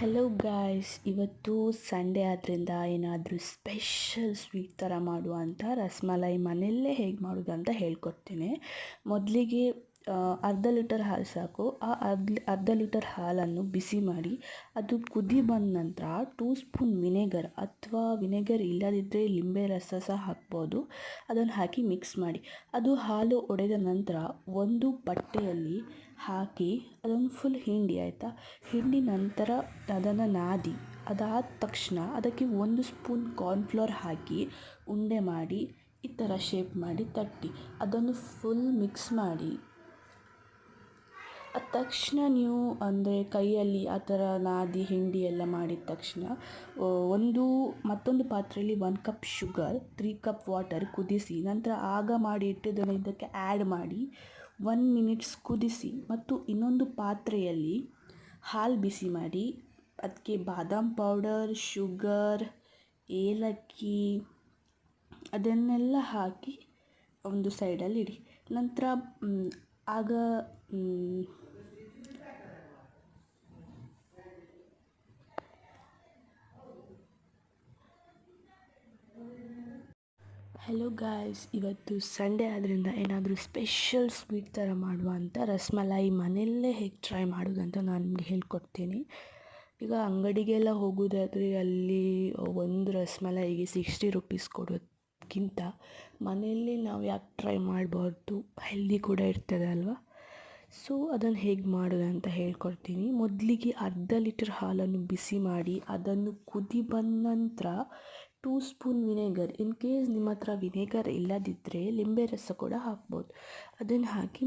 Hello guys ಇವತ್ತು Sunday ಆದ್ದರಿಂದ ಏನಾದರೂ ಸ್ಪೆಷಲ್ ಸ್ವೀಟ್ ಥರ ಮಾಡುವಂಥ ರಸಮಲೈ ಮನೆಯಲ್ಲೇ ಹೇಗೆ ಮಾಡೋದು ಅಂತ ಹೇಳ್ಕೊಡ್ತೀನಿ. ಮೊದಲಿಗೆ ಅರ್ಧ ಲೀಟರ್ ಹಾಲು ಸಾಕು. ಆ ಅರ್ಧ ಅರ್ಧ ಲೀಟರ್ ಹಾಲನ್ನು ಬಿಸಿ ಮಾಡಿ, ಅದು ಕುದಿ ಬಂದ ನಂತರ ಟೂ ಸ್ಪೂನ್ ವಿನೆಗರ್ ಅಥವಾ ವಿನೆಗರ್ ಇಲ್ಲದಿದ್ದರೆ ಲಿಂಬೆ ರಸ ಸಹ ಹಾಕ್ಬೋದು. ಅದನ್ನು ಹಾಕಿ ಮಿಕ್ಸ್ ಮಾಡಿ. ಅದು ಹಾಲು ಒಡೆದ ನಂತರ ಒಂದು ಬಟ್ಟೆಯಲ್ಲಿ ಹಾಕಿ ಅದನ್ನು ಫುಲ್ ಹಿಂಡಿ, ಆಯಿತಾ? ಹಿಂಡಿ ನಂತರ ಅದನ್ನು ನಾದಿ. ಅದಾದ ತಕ್ಷಣ ಅದಕ್ಕೆ ಒಂದು ಸ್ಪೂನ್ ಕಾರ್ನ್ಫ್ಲೋರ್ ಹಾಕಿ ಉಂಡೆ ಮಾಡಿ, ಈ ಥರ ಶೇಪ್ ಮಾಡಿ ತಟ್ಟಿ. ಅದನ್ನು ಫುಲ್ ಮಿಕ್ಸ್ ಮಾಡಿ ಅದ ತಕ್ಷಣ ನೀವು ಅಂದರೆ ಕೈಯಲ್ಲಿ ಆ ಥರ ನಾದಿ, ಹಿಂಡಿ ಎಲ್ಲ ಮಾಡಿದ ತಕ್ಷಣ ಒಂದು, ಮತ್ತೊಂದು ಪಾತ್ರೆಯಲ್ಲಿ one cup sugar three cup water ಕುದಿಸಿ, ನಂತರ ಆಗ ಮಾಡಿ ಇಟ್ಟಿದ್ದನ್ನು ಇದಕ್ಕೆ ಆ್ಯಡ್ ಮಾಡಿ ಒನ್ ಮಿನಿಟ್ಸ್ ಕುದಿಸಿ ಮತ್ತು ಇನ್ನೊಂದು ಪಾತ್ರೆಯಲ್ಲಿ ಹಾಲು ಬಿಸಿ ಮಾಡಿ ಅದಕ್ಕೆ ಬಾದಾಮ್ ಪೌಡರ್ ಶುಗರ್ ಏಲಕ್ಕಿ ಅದನ್ನೆಲ್ಲ ಹಾಕಿ ಒಂದು ಸೈಡಲ್ಲಿ ಇಡಿ. ನಂತರ ಆಗ ಹಲೋ ಗಾಯ್ಸ್ ಇವತ್ತು ಸಂಡೇ ಆದ್ದರಿಂದ ಏನಾದರೂ ಸ್ಪೆಷಲ್ ಸ್ವೀಟ್ ಥರ ಮಾಡುವ ಅಂತ ರಸಮಲೈ ಮನೆಯಲ್ಲೇ ಹೇಗೆ ಟ್ರೈ ಮಾಡೋದು ಅಂತ ನಾನು ನಿಮಗೆ ಹೇಳ್ಕೊಡ್ತೀನಿ. ಈಗ ಅಂಗಡಿಗೆಲ್ಲ ಹೋಗೋದಾದರೆ ಅಲ್ಲಿ ಒಂದು ರಸ್ಮಲಾಯಿಗೆ ಸಿಕ್ಸ್ಟಿ ರುಪೀಸ್ ಕೊಡೋದಕ್ಕಿಂತ ಮನೆಯಲ್ಲಿ ನಾವು ಯಾಕೆ ಟ್ರೈ ಮಾಡಬಾರ್ದು? ಹೆಲ್ದಿ ಕೂಡ ಇರ್ತದೆ ಅಲ್ವಾ? ಸೊ ಅದನ್ನು ಹೇಗೆ ಮಾಡೋದು ಅಂತ ಹೇಳ್ಕೊಡ್ತೀನಿ. ಮೊದಲಿಗೆ ಅರ್ಧ ಲೀಟರ್ ಹಾಲನ್ನು ಬಿಸಿ ಮಾಡಿ, ಅದನ್ನು ಕುದಿ ಬಂದ ನಂತರ two spoon vinegar in case ನಿಮ್ಮ ಹತ್ರ ವಿನೆಗರ್ ಇಲ್ಲದಿದ್ದರೆ ಲಿಂಬೆ ರಸ ಕೂಡ ಹಾಕ್ಬೋದು. ಅದನ್ನು ಹಾಕಿ